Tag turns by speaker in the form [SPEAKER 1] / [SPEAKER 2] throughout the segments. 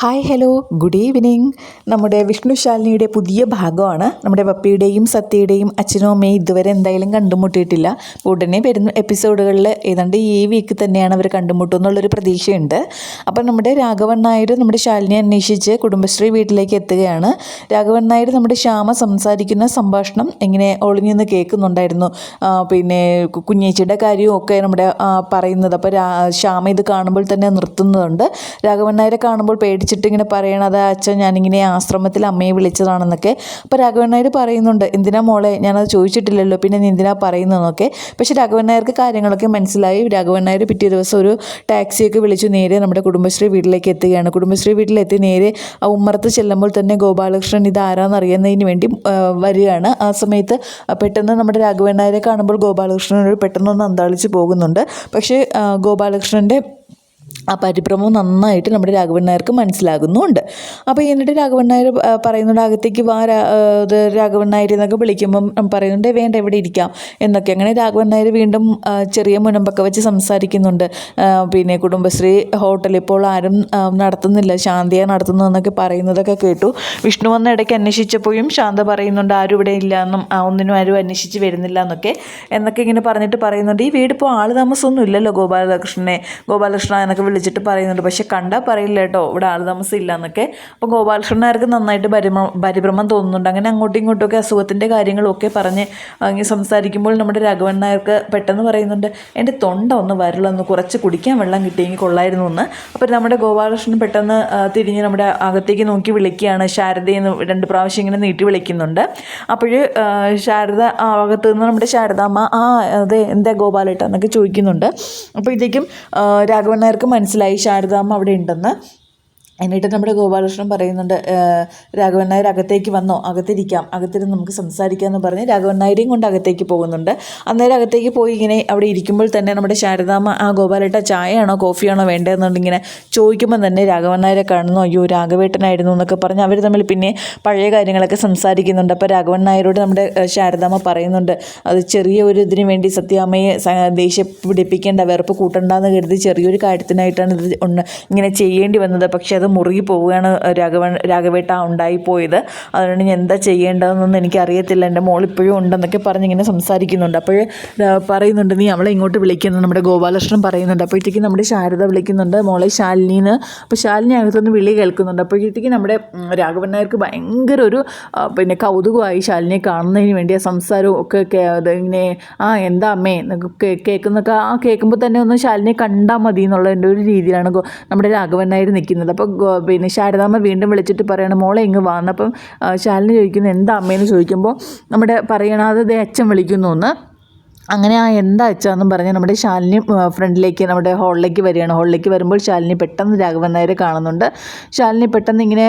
[SPEAKER 1] Hi hello good evening നമ്മുടെ വിഷ്ണു ശാലിനിയുടെ പുതിയ ഭാഗമാണ്. നമ്മുടെ പപ്പിയുടെയും സത്യയുടെയും അച്ഛനും അമ്മയും ഇതുവരെ എന്തായാലും കണ്ടുമുട്ടിയിട്ടില്ല. ഉടനെ വരുന്ന എപ്പിസോഡുകളിൽ ഏതാണ്ട് ഈ വീക്ക് തന്നെയാണ് അവർ കണ്ടുമുട്ടും എന്നുള്ളൊരു പ്രതീക്ഷയുണ്ട്. അപ്പം നമ്മുടെ രാഘവൻ നായർ നമ്മുടെ ശാലിനി അന്വേഷിച്ച് കുടുംബശ്രീ വീട്ടിലേക്ക് എത്തുകയാണ്. രാഘവൻ നായർ നമ്മുടെ ശ്യാമ സംസാരിക്കുന്ന സംഭാഷണം എങ്ങനെ ഒളിഞ്ഞു നിന്ന് കേൾക്കുന്നുണ്ടായിരുന്നു പിന്നെ കുഞ്ഞേച്ചിയുടെ കാര്യവും ഒക്കെ നമ്മുടെ പറയുന്നത്. അപ്പോൾ ശ്യാമ ഇത് കാണുമ്പോൾ തന്നെ നിർത്തുന്നുണ്ട്. രാഘവൻ നായരെ കാണുമ്പോൾ പേടിച്ചിട്ട് ഇങ്ങനെ പറയണത് അച്ഛൻ ഞാനിങ്ങനെ ആശ്രമത്തിൽ അമ്മയെ വിളിച്ചതാണെന്നൊക്കെ അപ്പോൾ രാഘവൻ നായർ പറയുന്നുണ്ട്. എന്തിനാ മോളെ? ഞാനത് ചോദിച്ചിട്ടില്ലല്ലോ. പിന്നെ നീ എന്തിനാ പറയുന്നതെന്നൊക്കെ. പക്ഷേ രാഘവൻ നായർക്ക് കാര്യങ്ങളൊക്കെ മനസ്സിലായി. രാഘവൻ നായർ പിറ്റേ ദിവസം ഒരു ടാക്സിയൊക്കെ വിളിച്ചു നേരെ നമ്മുടെ കുടുംബശ്രീ വീട്ടിലേക്ക് എത്തുകയാണ്. കുടുംബശ്രീ വീട്ടിലെത്തി നേരെ ആ ഉമ്മറത്ത് ചെല്ലുമ്പോൾ തന്നെ ഗോപാലകൃഷ്ണൻ ഇത് ആരാന്ന് അറിയുന്നതിന് വേണ്ടി വരികയാണ്. ആ സമയത്ത് പെട്ടെന്ന് നമ്മുടെ രാഘവൻ നായരെ കാണുമ്പോൾ ഗോപാലകൃഷ്ണനോട് പെട്ടെന്നൊന്ന് അന്താളിച്ച് പോകുന്നുണ്ട്. പക്ഷേ ഗോപാലകൃഷ്ണന്റെ ആ പരിഭ്രമം നന്നായിട്ട് നമ്മുടെ രാഘവൻ നായർക്ക് മനസ്സിലാകുന്നുമുണ്ട് അപ്പോൾ എന്നിട്ട് രാഘവൻ നായർ പറയുന്നുണ്ട് അകത്തേക്ക് വാ ഇത് രാഘവൻ നായർ എന്നൊക്കെ വിളിക്കുമ്പം പറയുന്നുണ്ട് വേണ്ട എവിടെ ഇരിക്കാം എന്നൊക്കെ. അങ്ങനെ രാഘവൻ നായർ വീണ്ടും ചെറിയ മുനമ്പൊക്കെ വെച്ച് സംസാരിക്കുന്നുണ്ട്. പിന്നെ കുടുംബശ്രീ ഹോട്ടൽ ഇപ്പോൾ ആരും നടത്തുന്നില്ല ശാന്തിയെ നടത്തുന്നതെന്നൊക്കെ പറയുന്നതൊക്കെ കേട്ടു. വിഷ്ണു വന്ന ഇടയ്ക്ക് അന്വേഷിച്ചപ്പോഴും ശാന്ത പറയുന്നുണ്ട് ആരും ഇവിടെ ഇല്ല എന്നും ഒന്നിനും ആരും അന്വേഷിച്ച് വരുന്നില്ല എന്നൊക്കെ എന്നൊക്കെ ഇങ്ങനെ പറഞ്ഞിട്ട് പറയുന്നുണ്ട്. ഈ വീട് ഇപ്പോൾ ആൾ താമസമൊന്നും ഇല്ലല്ലോ ഗോപാലകൃഷ്ണനെ ഗോപാലകൃഷ്ണ എന്നൊക്കെ വിളിച്ചിട്ട് പറയുന്നുണ്ട്. പക്ഷെ കണ്ടാൽ പറയില്ല കേട്ടോ. ഇവിടെ ആൾ താമസം ഇല്ല എന്നൊക്കെ. അപ്പോൾ ഗോപാലകൃഷ്ണനാർക്ക് നന്നായിട്ട് പരിഭ്രമം പരിഭ്രമം തോന്നുന്നുണ്ട്. അങ്ങനെ അങ്ങോട്ടും ഇങ്ങോട്ടും ഒക്കെ അസുഖത്തിന്റെ കാര്യങ്ങളൊക്കെ പറഞ്ഞ് അങ്ങനെ സംസാരിക്കുമ്പോൾ നമ്മുടെ രാഘവൻ നായർക്ക് പെട്ടെന്ന് പറയുന്നുണ്ട് എന്റെ തൊണ്ട ഒന്ന് വരളൊന്ന് കുറച്ച് കുടിക്കാൻ വെള്ളം കിട്ടിയെങ്കിൽ കൊള്ളായിരുന്നു എന്ന്. അപ്പോൾ നമ്മുടെ ഗോപാലകൃഷ്ണൻ പെട്ടെന്ന് തിരിഞ്ഞ് നമ്മുടെ അകത്തേക്ക് നോക്കി വിളിക്കുകയാണ്. ശാരദയെന്ന് രണ്ട് പ്രാവശ്യം ഇങ്ങനെ നീട്ടി വിളിക്കുന്നുണ്ട്. അപ്പോൾ ശാരദ ആ അകത്ത് നിന്ന് നമ്മുടെ ശാരദാമ്മ ആ അതെ എന്താ ഗോപാലേട്ട? എന്നൊക്കെ ചോദിക്കുന്നുണ്ട്. അപ്പോൾ ഇതേക്കും രാഘവൻ നായർക്ക് മനസ്സിലായി ശാരദാമ്മ അവിടെ ഉണ്ടെന്ന് എന്നിട്ട് നമ്മുടെ ഗോപാലകൃഷ്ണൻ പറയുന്നുണ്ട് "ഏഹ്, രാഘവൻ നായർ അകത്തേക്ക് വന്നോ? അകത്തിരിക്കാം. അകത്തിരുന്ന് നമുക്ക് സംസാരിക്കാം എന്ന് പറഞ്ഞ് രാഘവൻ നായരെയും കൊണ്ട് അകത്തേക്ക് പോകുന്നുണ്ട്. അന്നേരം അകത്തേക്ക് പോയി ഇങ്ങനെ അവിടെ ഇരിക്കുമ്പോൾ തന്നെ നമ്മുടെ ശാരദാമ്മ ആ ഗോപാലേട്ട ചായയാണോ കോഫിയാണോ വേണ്ടതെന്നുണ്ടിങ്ങനെ ചോദിക്കുമ്പോൾ തന്നെ രാഘവൻ നായരെ കാണുന്നു അയ്യോ രാഘവേട്ടനായിരുന്നു എന്നൊക്കെ പറഞ്ഞ് അവർ തമ്മിൽ പിന്നെ പഴയ കാര്യങ്ങളൊക്കെ സംസാരിക്കുന്നുണ്ട്. അപ്പോൾ രാഘവൻ നായരോട് നമ്മുടെ ശാരദാമ്മ പറയുന്നുണ്ട് അത് ചെറിയ ഒരു ഇതിന് വേണ്ടി സത്യാമ്മയെ ദേഷ്യം പിടിപ്പിക്കേണ്ട വെറുപ്പ് കൂട്ടണ്ടെന്ന് കരുതി ചെറിയൊരു കാര്യത്തിനായിട്ടാണ് ഇത് ഒന്ന് ഇങ്ങനെ ചെയ്യേണ്ടി വന്നത്. പക്ഷേ അത് മുറുകി പോവുകയാണ് രാഘവൻ രാഘവേട്ട ഉണ്ടായിപ്പോയത്. അതുകൊണ്ട് ഞാൻ എന്താ ചെയ്യേണ്ടതെന്നൊന്നും എനിക്കറിയത്തില്ല. എന്റെ മോൾ ഇപ്പോഴും ഉണ്ടെന്നൊക്കെ പറഞ്ഞ് ഇങ്ങനെ സംസാരിക്കുന്നുണ്ട്. അപ്പോൾ പറയുന്നുണ്ട് നീ അവളെ ഇങ്ങോട്ട് വിളിക്കുന്നു നമ്മുടെ ഗോപാലകൃഷ്ണൻ പറയുന്നുണ്ട്. അപ്പോഴത്തേക്ക് നമ്മുടെ ശാരദ വിളിക്കുന്നുണ്ട് മോളെ ശാലിനിന്ന്. അപ്പോൾ ശാലിനി അകത്തുനിന്ന് വിളി കേൾക്കുന്നുണ്ട്. അപ്പോഴത്തേക്ക് നമ്മുടെ രാഘവൻ നായർക്ക് ഭയങ്കര ഒരു പിന്നെ കൗതുകമായി ശാലിനിയെ കാണുന്നതിന് വേണ്ടി ആ സംസാരവും ഒക്കെ ഇങ്ങനെ ആ എന്താ അമ്മേ? കേൾക്കുന്നൊക്കെ ആ കേൾക്കുമ്പോൾ തന്നെ ഒന്ന് ശാലിനിയെ കണ്ടാൽ മതി എന്നുള്ളതിന്റെ ഒരു രീതിയിലാണ് നമ്മുടെ രാഘവൻ നായർ നിൽക്കുന്നത്. അപ്പോൾ പിന്നെ ശാരദാമ്മ വീണ്ടും വിളിച്ചിട്ട് പറയണം മോളെ ഇങ്ങ് വന്നപ്പം ശാലിനി ചോദിക്കുന്നത് എന്താ അമ്മയെന്ന് ചോദിക്കുമ്പോൾ നമ്മുടെ പറയണത് അച്ഛൻ വിളിക്കുന്നു എന്ന്. അങ്ങനെ ആ എന്താ അച്ഛാന്നും പറഞ്ഞ് നമ്മുടെ ശാലിനി ഫ്രണ്ടിലേക്ക് നമ്മുടെ ഹോളിലേക്ക് വരികയാണ്. ഹോളിലേക്ക് വരുമ്പോൾ ശാലിനി പെട്ടെന്ന് രാഘവൻ നായരെ കാണുന്നുണ്ട്. ശാലിനി പെട്ടെന്ന് ഇങ്ങനെ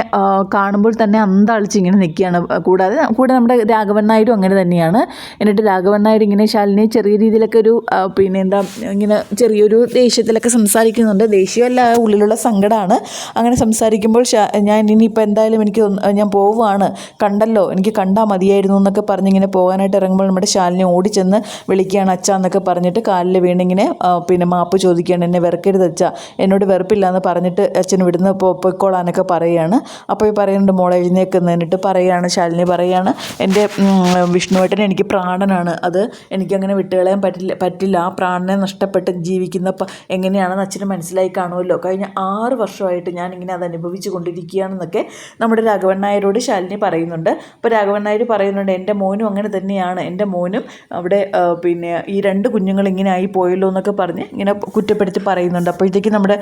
[SPEAKER 1] കാണുമ്പോൾ തന്നെ അന്താളിച്ച് ഇങ്ങനെ നിൽക്കുകയാണ്. കൂടാതെ കൂടെ നമ്മുടെ രാഘവൻ നായരും അങ്ങനെ തന്നെയാണ്. എന്നിട്ട് രാഘവൻ നായർ ഇങ്ങനെ ശാലിനി ചെറിയ രീതിയിലൊക്കെ ഒരു പിന്നെ എന്താ ഇങ്ങനെ ചെറിയൊരു ദേഷ്യത്തിലൊക്കെ സംസാരിക്കുന്നുണ്ട്. ദേഷ്യമല്ല ഉള്ളിലുള്ള സങ്കടമാണ് അങ്ങനെ സംസാരിക്കുമ്പോൾ ഞാൻ ഇനിയിപ്പോൾ എന്തായാലും എനിക്ക് ഞാൻ പോവുകയാണ്. കണ്ടല്ലോ എനിക്ക് കണ്ടാൽ മതിയായിരുന്നു എന്നൊക്കെ പറഞ്ഞ് ഇങ്ങനെ പോകാനായിട്ട് ഇറങ്ങുമ്പോൾ നമ്മുടെ ശാലിനി ഓടിച്ചെന്ന് വിളിക്കുകയാണ് അച്ഛ എന്നൊക്കെ പറഞ്ഞിട്ട് കാലിൽ വീണിങ്ങനെ പിന്നെ മാപ്പ് ചോദിക്കുകയാണ് എന്നെ വെറുക്കരുത് അച്ഛ എന്നോട് വെറുപ്പില്ല എന്ന് പറഞ്ഞിട്ട് അച്ഛൻ ഇവിടുന്ന് പൊയ്ക്കോളാനൊക്കെ പറയുകയാണ്. അപ്പോൾ ഈ പറയുന്നുണ്ട് മോളെ എഴുന്നേക്കുന്നതിനിട്ട് പറയുകയാണ് ശാലിനി പറയുകയാണ് എന്റെ വിഷ്ണുവേട്ടൻ എനിക്ക് പ്രാണനാണ് അത് എനിക്കങ്ങനെ വിട്ടുകളയാൻ പറ്റില്ല പറ്റില്ല ആ പ്രാണനെ നഷ്ടപ്പെട്ട് ജീവിക്കുന്ന എങ്ങനെയാണെന്ന് അച്ഛന് മനസ്സിലായി കാണുമല്ലോ. കഴിഞ്ഞ ആറ് വർഷമായിട്ട് ഞാനിങ്ങനെ അത് അനുഭവിച്ചു കൊണ്ടിരിക്കുകയാണെന്നൊക്കെ നമ്മുടെ രാഘവൻ നായരോട് ശാലിനി പറയുന്നുണ്ട്. അപ്പോൾ രാഘവൻ നായർ പറയുന്നുണ്ട് എന്റെ മോനും അങ്ങനെ തന്നെയാണ് എന്റെ മോനും അവിടെ പിന്നെ ഈ രണ്ട് കുഞ്ഞുങ്ങൾ ഇങ്ങനെ ആയി പോയല്ലോ എന്നൊക്കെ പറഞ്ഞ് ഇങ്ങനെ കുറ്റപ്പെടുത്തി പറയുന്നുണ്ട്. അപ്പോഴത്തേക്ക് നമ്മുടെ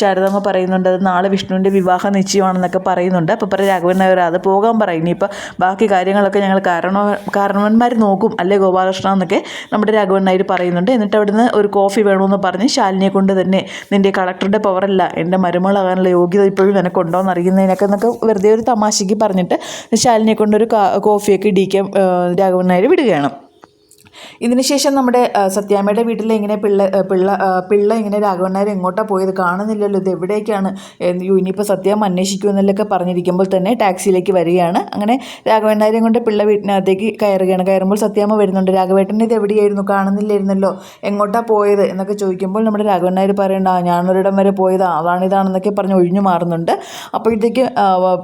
[SPEAKER 1] ശാരദമ്മ പറയുന്നുണ്ട് അത് നാളെ വിഷ്ണുവിന്റെ വിവാഹ നിശ്ചയമാണെന്നൊക്കെ പറയുന്നുണ്ട്. അപ്പോൾ പറയും രാഘവൻ നായർ അത് പോകാൻ പറയും. ഇനിയിപ്പോൾ ബാക്കി കാര്യങ്ങളൊക്കെ ഞങ്ങൾ കാരണ കാരണവന്മാർ നോക്കും അല്ലേ ഗോപാലകൃഷ്ണ? എന്നൊക്കെ നമ്മുടെ രാഘവൻ നായർ പറയുന്നുണ്ട്. എന്നിട്ട് അവിടുന്ന് ഒരു കോഫി വേണമെന്ന് പറഞ്ഞ് ശാലിനിയെ കൊണ്ട് തന്നെ നിന്റെ കളക്ടറുടെ പവറല്ല എന്റെ മരുമകളാകാനുള്ള യോഗ്യത ഇപ്പോഴും നിനക്കുണ്ടോ എന്ന് അറിയുന്നതിനൊക്കെ എന്നൊക്കെ വെറുതെ ഒരു തമാശയ്ക്ക് പറഞ്ഞിട്ട് ശാലിനിയെ കൊണ്ടൊരു കോഫിയൊക്കെ ഇടിക്കാൻ രാഘവൻ നായർ വിടുകയാണ്. ഇതിനുശേഷം നമ്മുടെ സത്യാമ്മയുടെ വീട്ടിൽ ഇങ്ങനെ പിള്ള പിള്ള പിള്ള ഇങ്ങനെ രാഘവണ്ണാർ എങ്ങോട്ടാണ് പോയത് കാണുന്നില്ലല്ലോ. ഇത് എവിടേക്കാണ് ഇനിയിപ്പോൾ സത്യം അന്വേഷിക്കുമെന്നല്ലൊക്കെ പറഞ്ഞിരിക്കുമ്പോൾ തന്നെ ടാക്സിയിലേക്ക് വരികയാണ്. അങ്ങനെ രാഘവണ്ണാരെയും കൊണ്ട് പിള്ള വീട്ടിനകത്തേക്ക് കയറുകയാണ്. കയറുമ്പോൾ സത്യാമ്മ വരുന്നുണ്ട്. രാഘവേട്ടൻ ഇത് എവിടെയായിരുന്നു? കാണുന്നില്ലായിരുന്നല്ലോ. എങ്ങോട്ടാണ് പോയത്? എന്നൊക്കെ ചോദിക്കുമ്പോൾ നമ്മുടെ രാഘവണ്ണാർ പറയണ്ട "ആ, ഞാനൊരിടം വരെ പോയതാ. അതാണിതാണെന്നൊക്കെ പറഞ്ഞ് ഒഴിഞ്ഞു മാറുന്നുണ്ട്. അപ്പോഴത്തേക്ക്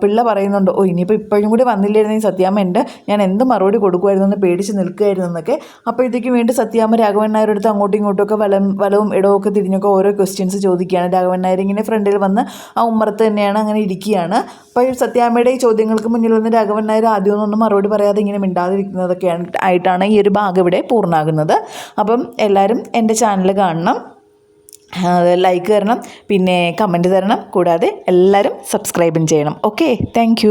[SPEAKER 1] പിള്ള പറയുന്നുണ്ട് ഓ ഇനിയിപ്പോൾ ഇപ്പോഴും കൂടി വന്നില്ലായിരുന്നെങ്കിൽ സത്യാമ്മ എന്റെ ഞാൻ എന്ത് മറുപടി കൊടുക്കുമായിരുന്നു എന്ന് പേടിച്ച് നിൽക്കുകയായിരുന്നു എന്നൊക്കെ അപ്പോഴത്തേക്ക് വീണ്ടും സത്യാമ്മ രാഘവൻ നായരുടെ അടുത്ത് അങ്ങോട്ടും ഇങ്ങോട്ടും ഒക്കെ വലം വലവും ഇടവും തിരിഞ്ഞൊക്കെ ഓരോ ക്വസ്റ്റ്യൻസ് ചോദിക്കുകയാണ്. രാഘവൻ നായർ ഇങ്ങനെ ഫ്രണ്ടിൽ വന്ന് ആ ഉമ്മറത്ത് തന്നെയാണ് അങ്ങനെ ഇരിക്കുകയാണ്. അപ്പോൾ സത്യാമ്മയുടെ ഈ ചോദ്യങ്ങൾക്ക് മുന്നിൽ വന്ന് രാഘവൻ നായർ ആദ്യമൊന്നും മറുപടി പറയാതെ ഇങ്ങനെ മിണ്ടാതിരിക്കുന്നതൊക്കെയാണ് ആയിട്ടാണ് ഈ ഒരു ഭാഗം ഇവിടെ പൂർണമാകുന്നത് അപ്പം എല്ലാവരും എന്റെ ചാനൽ കാണണം ലൈക്ക് തരണം പിന്നെ കമന്റ് തരണം. കൂടാതെ എല്ലാവരും സബ്സ്ക്രൈബും ചെയ്യണം. Okay thank